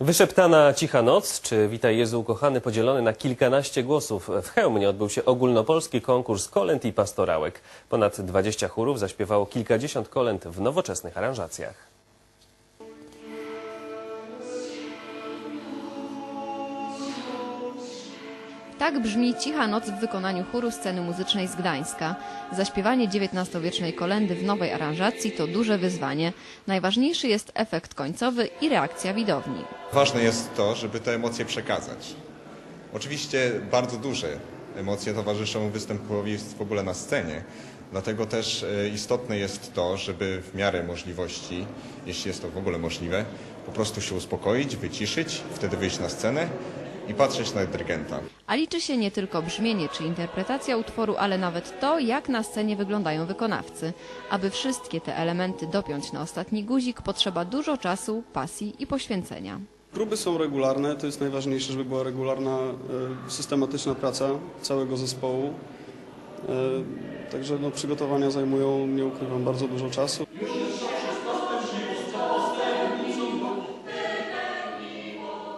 Wyszeptana Cicha Noc, czy Witaj Jezu ukochany, podzielony na kilkanaście głosów. W Chełmie odbył się ogólnopolski konkurs kolęd i pastorałek. Ponad 20 chórów zaśpiewało kilkadziesiąt kolęd w nowoczesnych aranżacjach. Tak brzmi Cicha Noc w wykonaniu chóru sceny muzycznej z Gdańska. Zaśpiewanie XIX-wiecznej kolendy w nowej aranżacji to duże wyzwanie. Najważniejszy jest efekt końcowy i reakcja widowni. Ważne jest to, żeby te emocje przekazać. Oczywiście bardzo duże emocje towarzyszą występowi w ogóle na scenie. Dlatego też e, istotne jest to, żeby w miarę możliwości, jeśli jest to w ogóle możliwe, po prostu się uspokoić, wyciszyć, wtedy wyjść na scenę i patrzeć na dyrygenta. A liczy się nie tylko brzmienie czy interpretacja utworu, ale nawet to, jak na scenie wyglądają wykonawcy. Aby wszystkie te elementy dopiąć na ostatni guzik, potrzeba dużo czasu, pasji i poświęcenia. Próby są regularne, to jest najważniejsze, żeby była regularna, e, systematyczna praca całego zespołu. E, Także no, przygotowania zajmują, nie ukrywam, bardzo dużo czasu.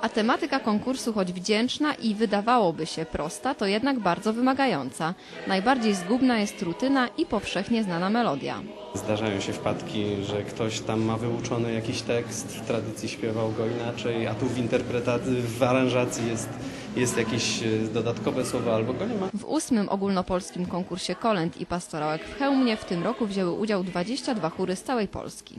A tematyka konkursu, choć wdzięczna i wydawałoby się prosta, to jednak bardzo wymagająca. Najbardziej zgubna jest rutyna i powszechnie znana melodia. Zdarzają się wpadki, że ktoś tam ma wyuczony jakiś tekst, w tradycji śpiewał go inaczej, a tu w interpretacji, w aranżacji jest, jest jakieś e, dodatkowe słowo albo go nie ma. W ósmym ogólnopolskim konkursie kolęd i pastorałek w Chełmie w tym roku wzięły udział 22 chóry z całej Polski.